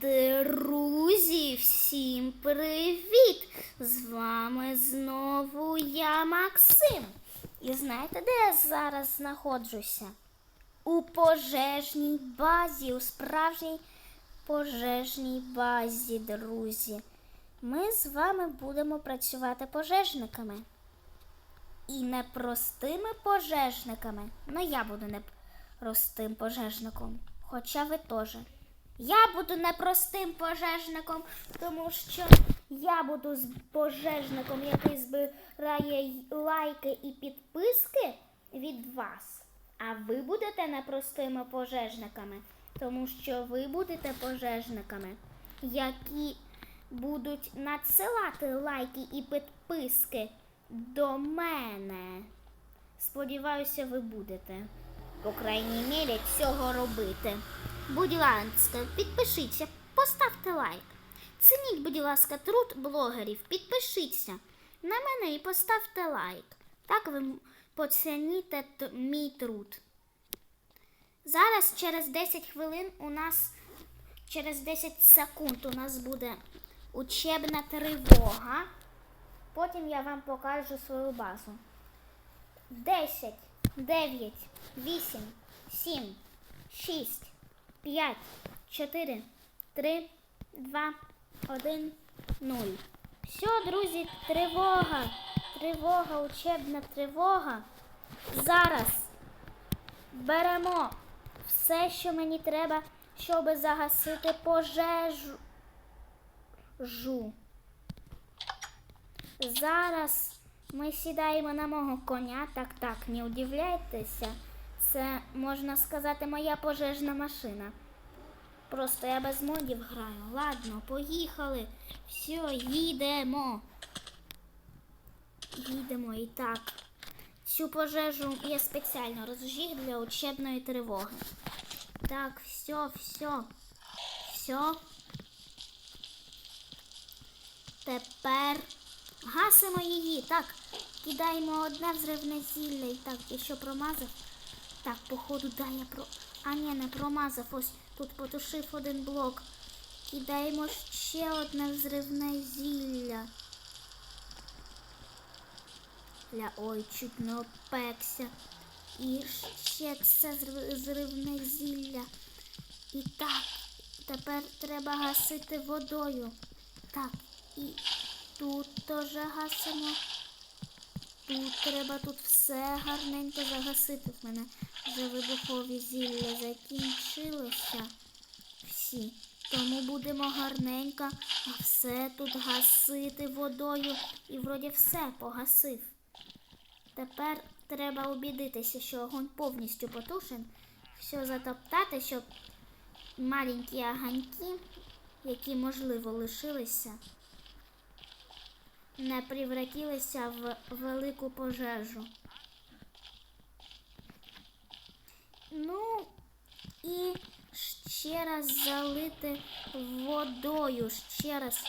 Друзі, всім привіт! З вами знову я Максим. І знаєте, де я зараз знаходжуся? У пожежній базі, у справжній пожежній базі, друзі. Ми з вами будемо працювати пожежниками. І не простими пожежниками. Ну, я буду не простим пожежником. Хоча ви теж. Я буду непростим пожежником, тому що я буду з пожежником, який збирає лайки і підписки від вас. А ви будете непростими пожежниками, тому що ви будете пожежниками, які будуть надсилати лайки і підписки до мене. Сподіваюся, ви будете, по крайній мірі, цього робити. Будь ласка, підпишіться, поставте лайк. Цініть, будь ласка, труд блогерів, підпишіться на мене і поставте лайк. Так ви поцініте мій труд. Зараз через 10 хвилин у нас, через 10 секунд у нас буде учебна тривога. Потім я вам покажу свою базу. 10, 9, 8, 7, 6, 5, 4, 3, 2, 1, 0. Все, друзі, тривога. Тривога, учебна тривога. Зараз беремо все, що мені треба, щоб загасити пожежу. Жу. Зараз ми сідаємо на мого коня. Так, так, не удивляйтеся. Це, можна сказати, моя пожежна машина. Просто я без модів граю. Ладно, поїхали. Все, їдемо. Їдемо і так. Цю пожежу я спеціально розжіг для учебної тривоги. Так, все, все. Все. Тепер гасимо її. Так, кидаємо одне взривне зілля. І так, я що промазав? Так, походу, да, я про. А ні, не промазав. Ось тут потушив один блок. Кидаємо ще одне взривне зілля. Ля, ой, чуть не опекся. І ще це зривне зілля. І так, тепер треба гасити водою. Так, і тут теж гасимо. Тут треба тут все гарненько загасити. В мене вже вибухові зілля закінчилися всі. Тому будемо гарненько все тут гасити водою. І вроді все погасив. Тепер треба убідитися, що огонь повністю потушен. Все затоптати, щоб маленькі огоньки, які можливо лишилися, не превратилися в велику пожежу. Ну і ще раз залити водою, ще раз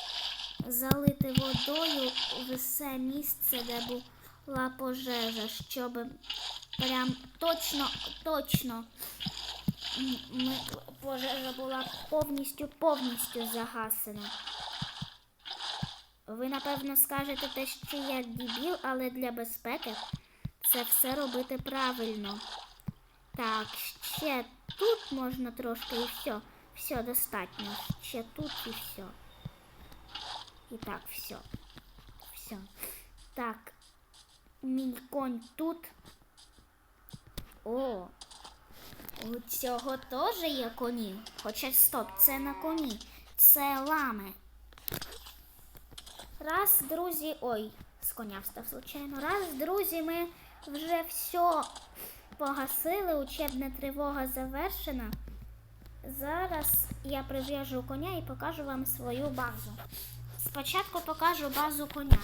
залити водою все місце, де була пожежа, щоб прям точно, точно пожежа була повністю, повністю загасена. Ви, напевно, скажете те, що я дебіл, але для безпеки це все робити правильно. Так, ще тут можна трошки і все. Все достатньо. Ще тут і все. І так, все. Все. Так. Мій конь тут. О. У цього теж є коні. Хоча стоп, це на коні. Це лами. Раз, друзі. Ой, з коня встав случайно. Раз, друзі, ми вже все погасили. Учебна тривога завершена. Зараз я прив'яжу коня і покажу вам свою базу. Спочатку покажу базу коня.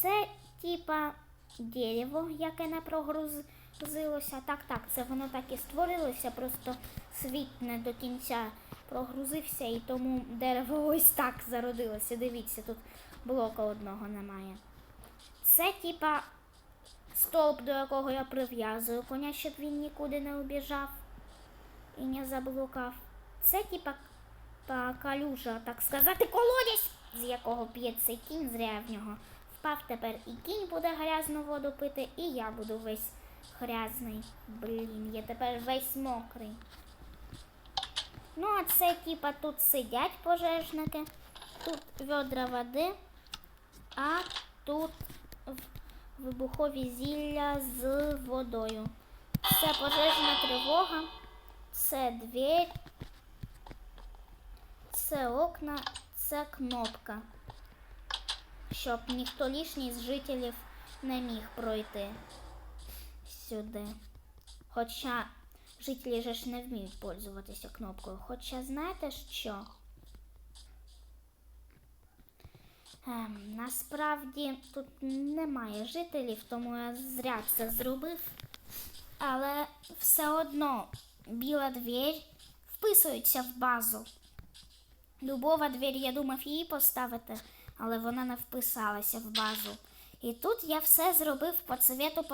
Це типа дерево, яке не прогрузилося. Так, так, це воно так і створилося, просто світ не до кінця прогрузився і тому дерево ось так зародилося. Дивіться, тут блока одного немає. Це типа стовп, до якого я прив'язую коня, щоб він нікуди не убіжав і не заблукав. Це типа калюжа, так сказати, колодязь, з якого п'є цей кінь, зря я в нього впав. Тепер і кінь буде грязну воду пити, і я буду весь грязний. Блін, я тепер весь мокрий. Ну, а це типа тут сидять пожежники, тут ведра води, а тут вибухові зілля з водою. Це пожежна тривога, це двері, це окна, це кнопка, щоб ніхто лишній з жителів не міг пройти сюди. Хоча жителі ж не вміють пользуватися кнопкою. Хоча знаєте що? Ем, насправді тут немає жителів, тому я зря це зробив. Але все одно біла двір вписується в базу. Дубова двір, я думав її поставити, але вона не вписалася в базу. І тут я все зробив по цвету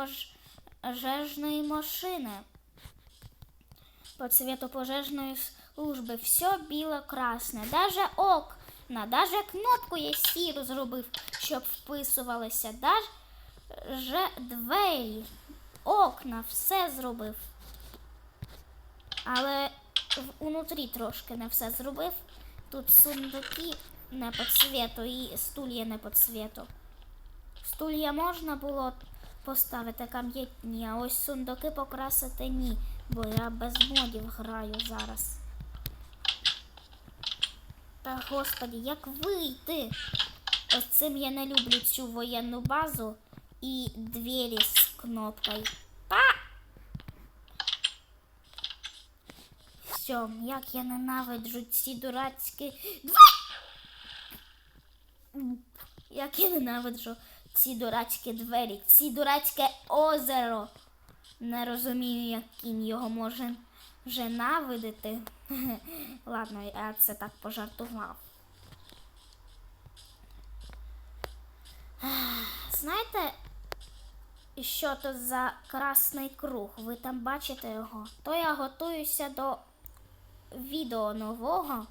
пожежної машини. По цвету пожежної служби. Все біло-красне. Даже окна, даже кнопку я сіру зробив, щоб вписувалося. Даже двері, окна, все зробив. Але в- унутрі трошки не все зробив. Тут сундуки не по цвету і стулья не по цвету. Стулья можна було поставити кам'ятні, а ось сундуки покрасити ні, бо я без модів граю зараз. Та господі, як вийти? Ось цим я не люблю цю воєнну базу і двері з кнопкою. Та! Все, як я ненавиджу ці дурацькі двері! Як я ненавиджу ці дурацькі двері, ці дурацьке озеро. Не розумію, як кінь його може вже навидити. Ладно, я це так пожартував. Знаєте, що то за красний круг? Ви там бачите його? То я готуюся до відео нового.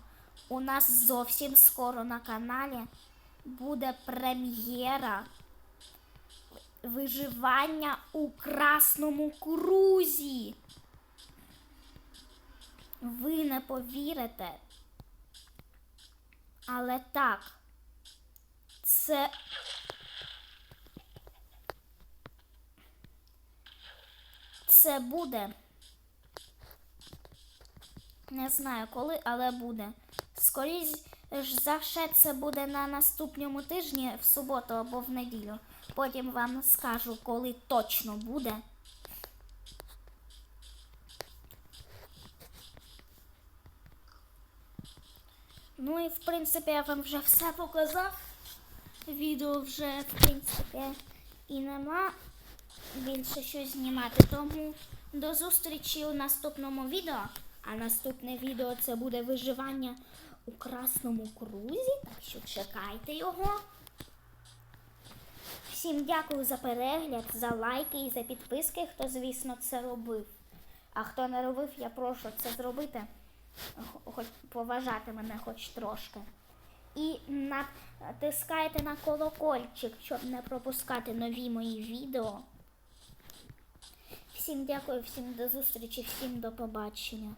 У нас зовсім скоро на каналі буде прем'єра виживання у красному крузі. Ви не повірите. Але так, це. Це буде. Не знаю коли, але буде. Скоріше за все, це буде на наступному тижні, в суботу або в неділю. Потім вам скажу, коли точно буде. Ну і в принципі я вам вже все показав. Відео вже, в принципі, і нема більше що знімати. Тому до зустрічі у наступному відео. А наступне відео це буде виживання у красному крузі. Так що чекайте його. Всім дякую за перегляд, за лайки і за підписки, хто, звісно, це робив. А хто не робив, я прошу це зробити. Хоч поважати мене хоч трошки. І натискайте на колокольчик, щоб не пропускати нові мої відео. Всім дякую, всім до зустрічі, всім до побачення.